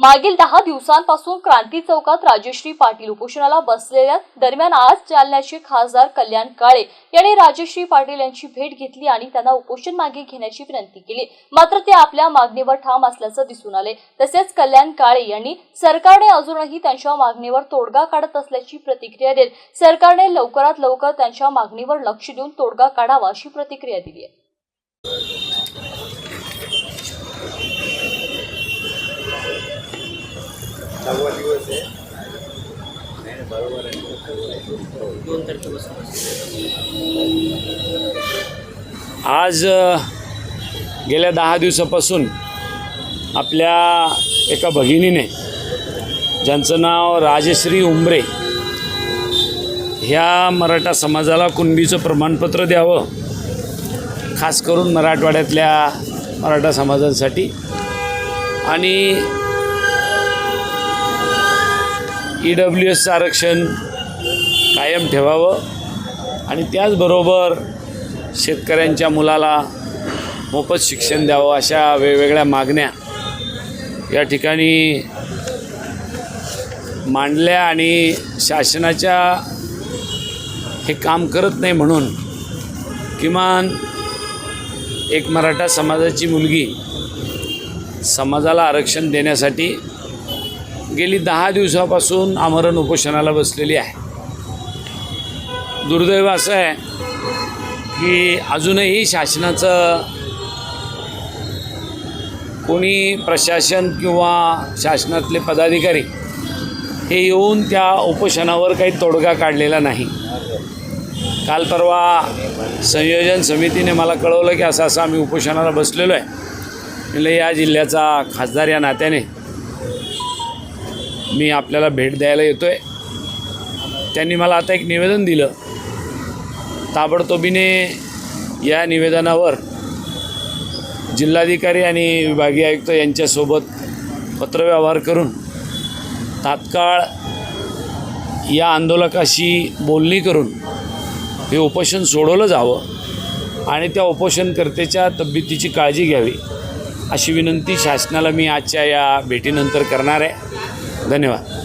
मागील दहा दिवसांपासून क्रांती चौकात राजश्री पाटील उपोषणाला बसलेल्या दरम्यान आज जालन्याचे खासदार कल्याण काळे यांनी राजश्री पाटील यांची भेट घेतली आणि त्यांना उपोषण मागे घेण्याची विनंती केली. मात्र ते आपल्या मागणीवर ठाम असल्याचं दिसून आले. तसेच कल्याण काळे यांनी सरकारने अजूनही त्यांच्या मागणीवर तोडगा काढत असल्याची प्रतिक्रिया देत सरकारने लवकरात लवकर त्यांच्या मागणीवर लक्ष देऊन तोडगा काढावा अशी प्रतिक्रिया दिली आहे. सहावा दिवस आहे. दोन तारखेपासून आज गेल्या दहा दिवसापासून आपल्या एका भगिनीने ज्यांचं नाव राजश्री उंबरे ह्या मराठा समाजाला कुणबीचं प्रमाणपत्र द्यावं खास करून मराठवाड्यातल्या मराठा समाजांसाठी. आणि ई डब्ल्यू एसचं आरक्षण कायम ठेवावं आणि त्याचबरोबर शेतकऱ्यांच्या मुलाला मोफत शिक्षण द्यावं अशा वेगवेगळ्या मागण्या या ठिकाणी मांडल्या आणि शासनाच्या हे काम करत नाही म्हणून किमान एक मराठा समाजाची मुलगी समाजाला आरक्षण देण्यासाठी गेली दहा दिवसापासून आमरण उपोषणाला बसलेली आहे. दुर्दैव असं आहे की अजूनही शासनाचं कोणी प्रशासन किंवा शासनातले पदाधिकारी हे येऊन त्या उपोषणावर काही तोडगा काढलेला नाही. काल परवा संयोजन समितीने मला कळवलं की असं असं आम्ही उपोषणाला बसलेलो आहे. म्हणजे या जिल्ह्याचा खासदार या नात्याने मी आपल्याला भेट द्यायला येतो आहे त्यांनी मला आता एक निवेदन दिलं. ताबडतोबीने या निवेदनावर जिल्हाधिकारी आणि विभागीय आयुक्त यांच्यासोबत पत्रव्यवहार करून तात्काळ या आंदोलकाशी बोलणी करून हे उपोषण सोडवलं जावं आणि त्या उपोषणकर्त्याच्या तब्येतीची काळजी घ्यावी अशी विनंती शासनाला मी आजच्या या भेटीनंतर करणार आहे. धन्यवाद.